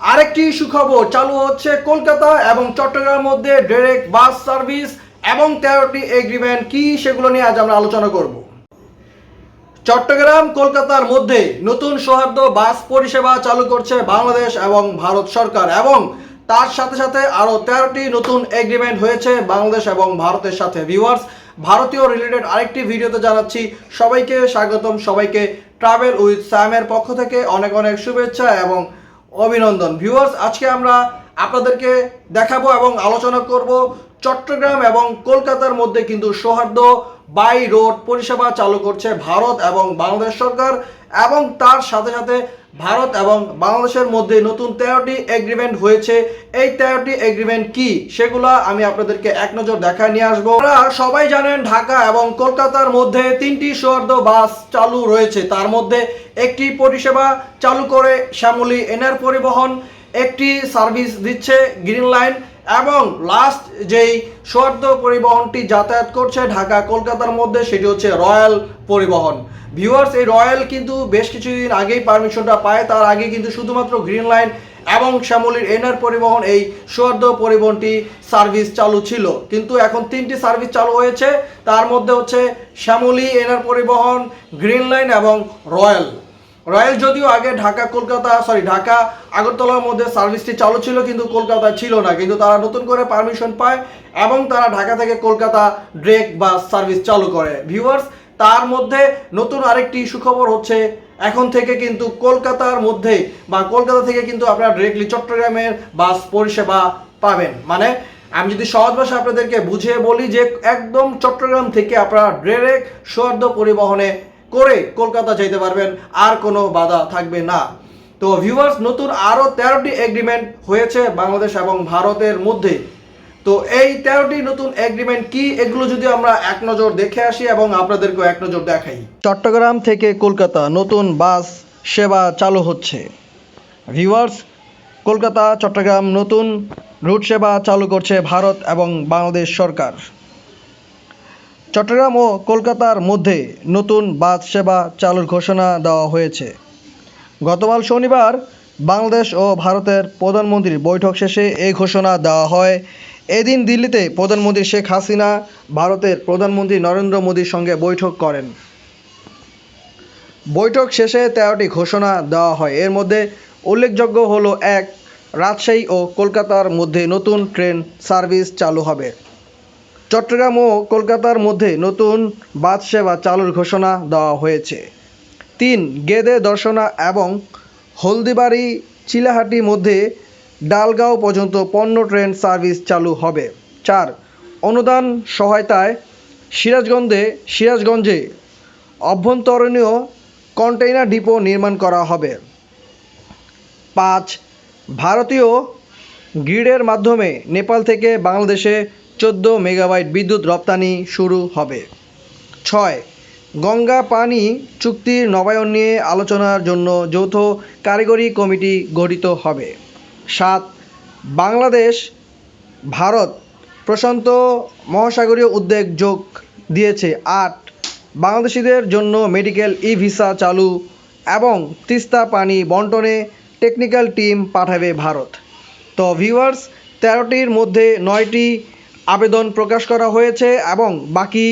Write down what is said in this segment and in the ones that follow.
আরেকটি সুখবর চালু হচ্ছে কলকাতা এবং চট্টগ্রামের মধ্যে ডাইরেক্ট বাস সার্ভিস এবং তেরোটি এগ্রিমেন্ট কি সেগুলো নিয়ে আজ আমরা আলোচনা করব? চট্টগ্রাম, কলকাতার মধ্যে নতুন সৌহার্দ্য বাস পরিষেবা চালু করছে বাংলাদেশ এবং ভারত সরকার এবং তার সাথে সাথে আরও তেরোটি নতুন এগ্রিমেন্ট হয়েছে বাংলাদেশ এবং ভারতের সাথে। ভিউয়ার্স ভারতীয় রিলেটেড আরেকটি ভিডিওতে জানাচ্ছি সবাইকে স্বাগতম। সবাইকে ট্রাভেল উইথ স্যামের পক্ষ থেকে অনেক অনেক শুভেচ্ছা এবং অভিনন্দন। ভিউয়ার্স আজকে আমরা আপনাদেরকে দেখাবো এবং আলোচনা করব চট্টগ্রাম এবং কলকাতার মধ্যে কিন্তু সৌহার্দ্য বাই রোড পরিষেবা চালু করছে ভারত এবং বাংলাদেশ সরকার এবং তার সাথে সাথে ভারত এবং বাংলাদেশের মধ্যে নতুন তেরোটি এগ্রিমেন্ট হয়েছে। এই তেরোটি এগ্রিমেন্ট কি সেগুলো আমি আপনাদেরকে এক নজর দেখায় নিয়ে আসব। আপনারা সবাই জানেন ঢাকা এবং কলকাতার মধ্যে তিনটি সৌহার্দ্য বাস চালু রয়েছে। তার মধ্যে একটি পরিষেবা চালু করে শ্যামলী এনার পরিবহন, একটি সার্ভিস দিচ্ছে গ্রিন লাইন এবং লাস্ট যেই সৌহার্দ্য পরিবহনটি যাতায়াত করছে ঢাকা কলকাতার মধ্যে সেটি হচ্ছে রয়্যাল পরিবহন। ভিউয়ার্স, এই রয়্যাল কিন্তু বেশ কিছুদিন আগেই পারমিশনটা পায়, তার আগে কিন্তু শুধুমাত্র গ্রিন লাইন এবং শ্যামলীর এনার পরিবহন এই সৌহার্দ্য পরিবহনটি সার্ভিস চালু ছিল। কিন্তু এখন তিনটি সার্ভিস চালু হয়েছে, তার মধ্যে হচ্ছে শ্যামলী এনার পরিবহন, গ্রিন লাইন এবং রয়্যাল। রয়্যাল যদিও আগে ঢাকা, কলকাতা সরি ঢাকা, আগরতলার মধ্যে সার্ভিসটি চালু ছিল, কিন্তু কলকাতা ছিল না। কিন্তু তারা নতুন করে পারমিশন পায় এবং তারা ঢাকা থেকে কলকাতা ড্রেক বাস সার্ভিস চালু করে। ভিউয়ার্স তার মধ্যে নতুন আরেকটি সুখবর হচ্ছে, এখন থেকে কিন্তু কলকাতার মধ্যে বা কলকাতা থেকে কিন্তু আপনারা ডিরেক্টলি চট্টগ্রামের বাস পরিষেবা পাবেন। মানে আমি যদি সহজ ভাষা আপনাদেরকে বুঝিয়ে বলি যে, একদম চট্টগ্রাম থেকে আপনারা ডিরেক্ট সৌহার্দ্য পরিবহনে করে কলকাতা যেতে পারবেন, আর কোনো বাধা থাকবে না। তো ভিউয়ার্স নতুন আরও তেরোটি এগ্রিমেন্ট হয়েছে বাংলাদেশ এবং ভারতের মধ্যে। তো এই তেরোটি নতুন এগ্রিমেন্ট কি? এগুলো যদি আমরা এক নজর দেখে আসি এবং আপনাদেরকেও এক নজর দেখাই। চট্টগ্রাম থেকে কলকাতা, নতুন বাস সেবা চালু হচ্ছে। ভিউয়ার্স কলকাতা, চট্টগ্রাম নতুন রুট সেবা চালু করছে ভারত এবং বাংলাদেশ সরকার। চট্টগ্রাম ও কলকাতার মধ্যে নতুন বাস সেবা চালুর ঘোষণা দেওয়া হয়েছে। গতকাল শনিবার বাংলাদেশ ও ভারতের প্রধানমন্ত্রীর বৈঠক শেষে এই ঘোষণা দেওয়া হয়। এদিন দিল্লিতে প্রধানমন্ত্রী শেখ হাসিনা, ভারতের প্রধানমন্ত্রী নরেন্দ্র মোদীর সঙ্গে বৈঠক করেন। বৈঠক শেষে তেরোটি ঘোষণা দেওয়া হয়। এর মধ্যে উল্লেখযোগ্য হলো এক, রাজশাহী ও কলকাতার মধ্যে নতুন ট্রেন সার্ভিস চালু হবে। চট্টগ্রাম ও কলকাতার মধ্যে নতুন বাস সেবা চালুর ঘোষণা দেওয়া হয়েছে। তিন, গেদে দর্শনা এবং হলদিবাড়ি চিলাহাটি মধ্যে ডালগাঁও পর্যন্ত পণ্য ট্রেন সার্ভিস চালু হবে। চার, অনুদান সহায়তায় সিরাজগঞ্জে সিরাজগঞ্জে অভ্যন্তরীণ কন্টেইনার ডিপো নির্মাণ করা হবে। পাঁচ, ভারতীয় গ্রিডের মাধ্যমে নেপাল থেকে বাংলাদেশে চোদ্দ মেগাবাইট বিদ্যুৎ রপ্তানি শুরু হবে। ছয়, গঙ্গা পানি চুক্তির নবায়ন নিয়ে আলোচনার জন্য যৌথ কারিগরি কমিটি গঠিত হবে। সাত, বাংলাদেশ, ভারত প্রশান্ত মহাসাগরীয় উদ্বেগ যোগ দিয়েছে। আট, বাংলাদেশিদের জন্য মেডিকেল ই ভিসা চালু এবং তিস্তা পানি বন্টনে টেকনিক্যাল টিম পাঠাবে ভারত। তো ভিউয়ার্স, তেরোটির মধ্যে নয়টি আবেদন প্রকাশ করা হয়েছে এবং বাকি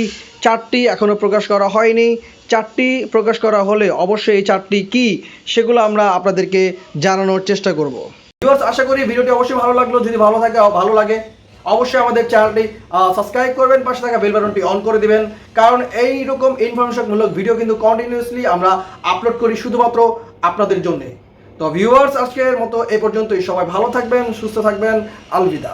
চারটি এখনও প্রকাশ করা হয়নি। চারটি প্রকাশ করা হলে অবশ্যই এই চারটি কি সেগুলো আমরা আপনাদেরকে জানানোর চেষ্টা করব। ভিউয়ার্স, আশা করি ভিডিওটি অবশ্যই ভালো লাগল। যদি ভালো থাকে, ভালো লাগে, অবশ্যই আমাদের চ্যানেলটি সাবস্ক্রাইব করবেন, পাশে থাকা বেল বাটনটি অন করে দিবেন। কারণ এই রকম ইনফরমেশনমূলক ভিডিও কিন্তু কন্টিনিউয়াসলি আমরা আপলোড করি শুধুমাত্র আপনাদের জন্য। তো ভিউয়ার্স, আজকের মতো এই পর্যন্তই। সবাই ভালো থাকবেন, সুস্থ থাকবেন। আলবিদা।